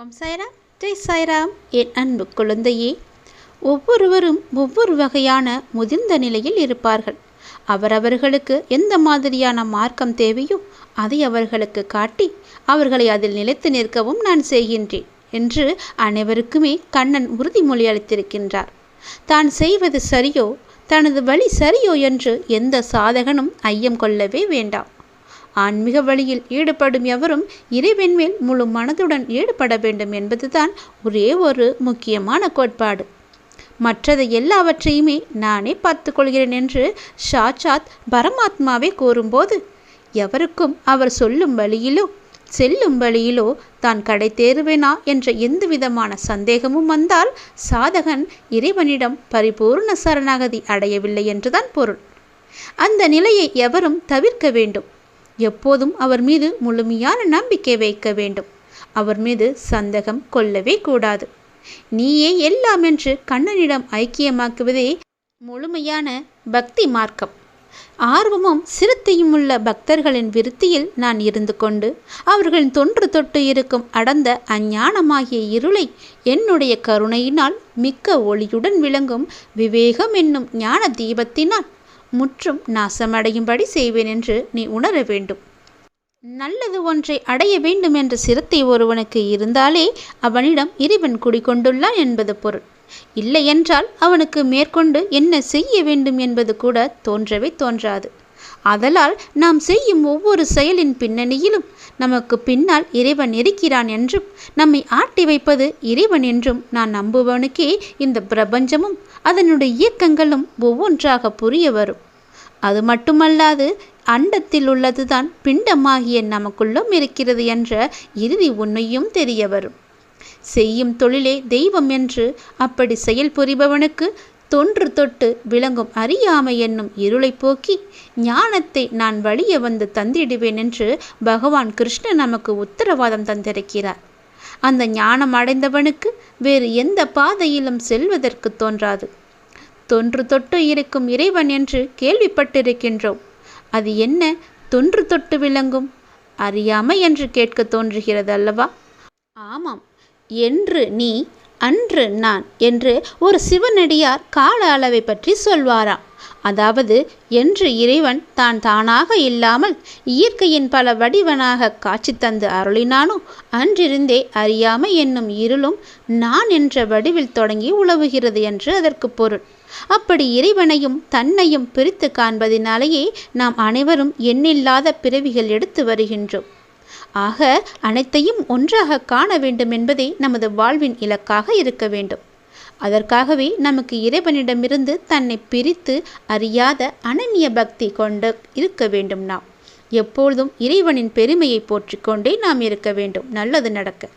ஓம் சாய்ராம். ஜெய் சாய்ராம். என் அன்பு குழந்தையே ஒவ்வொருவரும் ஒவ்வொரு வகையான முதிர்ந்த நிலையில் இருப்பார்கள். அவரவர்களுக்கு எந்த மாதிரியான மார்க்கம் தேவையோ அதை அவர்களுக்கு காட்டி அவர்களை அதில் நிலைத்து நிற்கவும் நான் செய்கின்றேன் என்று அனைவருக்குமே கண்ணன் உறுதிமொழி அளித்திருக்கின்றார். தான் செய்வது சரியோ தனது வழி சரியோ என்று எந்த சாதகனும் ஐயம் கொள்ளவே வேண்டாம். ஆன்மீக வழியில் ஈடுபடும் எவரும் இறைவன் மேல் முழு மனதுடன் ஈடுபட வேண்டும் என்பதுதான் ஒரே ஒரு முக்கியமான கோட்பாடு. மற்றதை எல்லாவற்றையுமே நானே பார்த்து கொள்கிறேன் என்று சாட்சாத் பரமாத்மாவே கூறும்போது எவருக்கும் அவர் சொல்லும் வழியிலோ செல்லும் வழியிலோ தான் கடை தேருவேனா என்ற எந்த விதமான சந்தேகமும் வந்தால் சாதகன் இறைவனிடம் பரிபூர்ண சரணாகதி அடையவில்லை என்றுதான் பொருள். அந்த நிலையை எவரும் தவிர்க்க வேண்டும். எப்போதும் அவர் மீது முழுமையான நம்பிக்கை வைக்க வேண்டும். அவர் மீது சந்தேகம் கொள்ளவே கூடாது. நீயே எல்லாம் என்று கண்ணனிடம் ஐக்கியமாக்குவதே முழுமையான பக்தி மார்க்கம். ஆர்வமும் சிரத்தையும் உள்ள பக்தர்களின் விருத்தியில் நான் இருந்து கொண்டு அவர்களின் தொன்று தொட்டு இருக்கும் அடர்ந்த அஞ்ஞானமாகிய இருளை என்னுடைய கருணையினால் மிக்க ஒளியுடன் விளங்கும் விவேகம் என்னும் ஞான தீபத்தினால் முற்றும் நாசமடையும்படி செய்வேன் என்று நீ உணர வேண்டும். நல்லது ஒன்றை அடைய வேண்டும் என்ற சிரத்தை ஒருவனுக்கு இருந்தாலே அவனிடம் இறைவன் குடிகொண்டுள்ளான் என்பது பொருள். இல்லையென்றால் அவனுக்கு மேற்கொண்டு என்ன செய்ய வேண்டும் என்பது கூட தோன்றவே தோன்றாது. அதலால் நாம் செய்யும் ஒவ்வொரு செயலின் பின்னணியிலும் நமக்கு பின்னால் இறைவன் இருக்கிறான் என்றும் நம்மை ஆட்டி வைப்பது இறைவன் என்றும் நான் நம்புவனுக்கே இந்த பிரபஞ்சமும் அதனுடைய இயக்கங்களும் ஒவ்வொன்றாக புரிய வரும். அது மட்டுமல்லாது அண்டத்தில் உள்ளதுதான் பிண்டமாகிய நமக்குள்ளும் இருக்கிறது என்ற இறுதி உண்மையும் தெரிய வரும். செய்யும் தொழிலே தெய்வம் என்று அப்படி செயல் புரிபவனுக்கு தொன்று தொட்டு விளங்கும் அறியாமை என்னும் இருளை போக்கி ஞானத்தை நான் வழிய வந்து தந்திடுவேன் என்று பகவான் கிருஷ்ணன் நமக்கு உத்தரவாதம் தந்திருக்கிறார். அந்த ஞானம் அடைந்தவனுக்கு வேறு எந்த பாதையிலும் செல்வதற்கு தோன்றாது. தொன்று தொட்டு இருக்கும் இறைவன் என்று கேள்விப்பட்டிருக்கின்றோம். அது என்ன? தொன்று தொட்டு விளங்கும் அறியாமை என்று கேட்க தோன்றுகிறது அல்லவா ஆமாம். என்று நீ அன்று நான் என்று ஒரு சிவனடியார் கால அளவை பற்றி சொல்வாராம். அதாவது என்று இறைவன் தான் தானாக இல்லாமல் இயற்கையின் பல வடிவனாக காட்சி தந்து அருளினானோ அன்றிருந்தே அறியாமை என்னும் இருளும் நான் என்ற வடிவில் தொடங்கி உழவுகிறது என்று அதற்கு பொருள். அப்படி இறைவனையும் தன்னையும் பிரித்து காண்பதினாலேயே நாம் அனைவரும் எண்ணில்லாத பிறவிகள் எடுத்து வருகின்றோம். ஆக அனைத்தையும் ஒன்றாக காண வேண்டும் என்பதே நமது வாழ்வின் இலக்காக இருக்க வேண்டும். அதற்காகவே நமக்கு இறைவனிடமிருந்து தன்னை பிரித்து அறியாத அனநிய பக்தி கொண்டு இருக்க வேண்டும் நாம். எப்பொழுதும் இறைவனின் பெருமையை போற்றிக்கொண்டே நாம் இருக்க வேண்டும். நல்லது நடக்க.